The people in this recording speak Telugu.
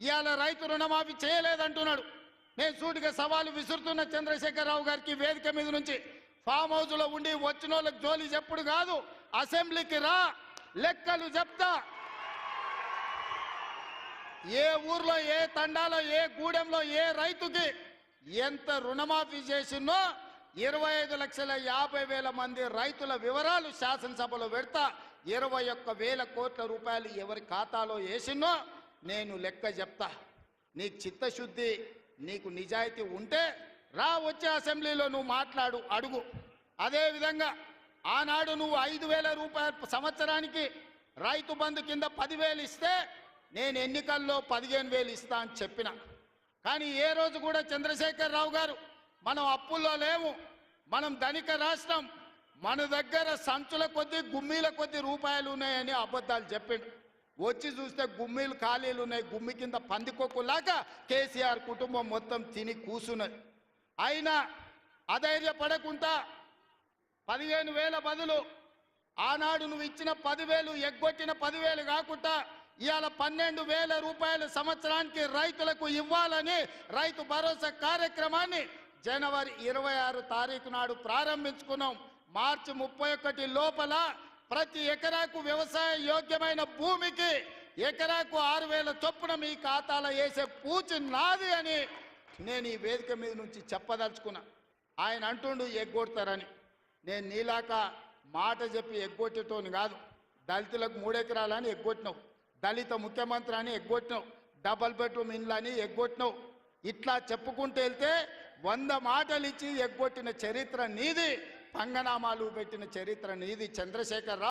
ఇవాళ రైతు రుణమాఫీ చేయలేదంటున్నాడు. నేను సూటిగా సవాలు విసురుతున్న చంద్రశేఖరరావు గారికి వేదిక మీద నుంచి ఫామ్ హౌస్లో ఉండి వచ్చిన వాళ్ళకి జోలి చెప్పుడు కాదు అసెంబ్లీకి రా లెక్కలు చెప్తా. ఏ ఊర్లో ఏ తండాలో ఏ గూడెంలో ఏ రైతుకి ఎంత రుణమాఫీ చేసినో ఇరవై ఐదు లక్షల యాభై వేల మంది రైతుల వివరాలు శాసనసభలో పెడతా ఇరవై ఒక్క వేల కోట్ల రూపాయలు ఎవరి ఖాతాలో వేసినో నేను లెక్క చెప్తా. నీకు చిత్తశుద్ధి నీకు నిజాయితీ ఉంటే రా వచ్చే అసెంబ్లీలో నువ్వు మాట్లాడు అడుగు. అదేవిధంగా ఆనాడు నువ్వు ఐదు వేల రూపాయల సంవత్సరానికి రైతు బంధు కింద పదివేలు ఇస్తే నేను ఎన్నికల్లో పదిహేను వేలు ఇస్తా అని చెప్పిన. కానీ ఏ రోజు కూడా చంద్రశేఖర్ రావు గారు మనం అప్పుల్లో లేము మనం ధనిక రాష్ట్రం మన దగ్గర సంచుల కొద్దీ గుమ్మీల కొద్దీ రూపాయలు ఉన్నాయని అబద్ధాలు చెప్పిండు. వచ్చి చూస్తే గుమ్మీలు ఖాళీలు ఉన్నాయి. గుమ్మి కింద పందికొక్కులాగా కేసీఆర్ కుటుంబం మొత్తం తిని కూసున్నది. అయినా అధైర్యపడకుండా పదిహేను వేల బదులు ఆనాడు నువ్వు ఇచ్చిన పదివేలు ఎగ్గొట్టిన పదివేలు కాకుండా ఇవాళ పన్నెండు వేల రూపాయల సంవత్సరానికి రైతులకు ఇవ్వాలని రైతు భరోసా కార్యక్రమాన్ని జనవరి ఇరవై ఆరు తారీఖు నాడు ప్రారంభించుకున్నాం. మార్చి ముప్పై ఒకటి లోపల ప్రతి ఎకరాకు వ్యవసాయ యోగ్యమైన భూమికి ఎకరాకు ఆరు వేల చొప్పున మీ ఖాతాలో వేసే పూచి నాది అని నేను ఈ వేదిక మీద నుంచి చెప్పదలుచుకున్నా. ఆయన అంటుండు ఎగ్గొడతారని. నేను నీలాక మాట చెప్పి ఎగ్గొట్టేటోని కాదు. దళితులకు మూడెకరాలని ఎగ్గొట్టినావు. దళిత ముఖ్యమంత్రి అని ఎగ్గొట్టినావు. డబల్ బెడ్రూమ్ ఇండ్లు అని ఎగ్గొట్టినావు. ఇట్లా చెప్పుకుంటూ వెళ్తే వంద మాటలు ఇచ్చి ఎగ్గొట్టిన చరిత్ర నీది. పంగనామాలు పెట్టిన చరిత్ర నీది చంద్రశేఖర్ రావు.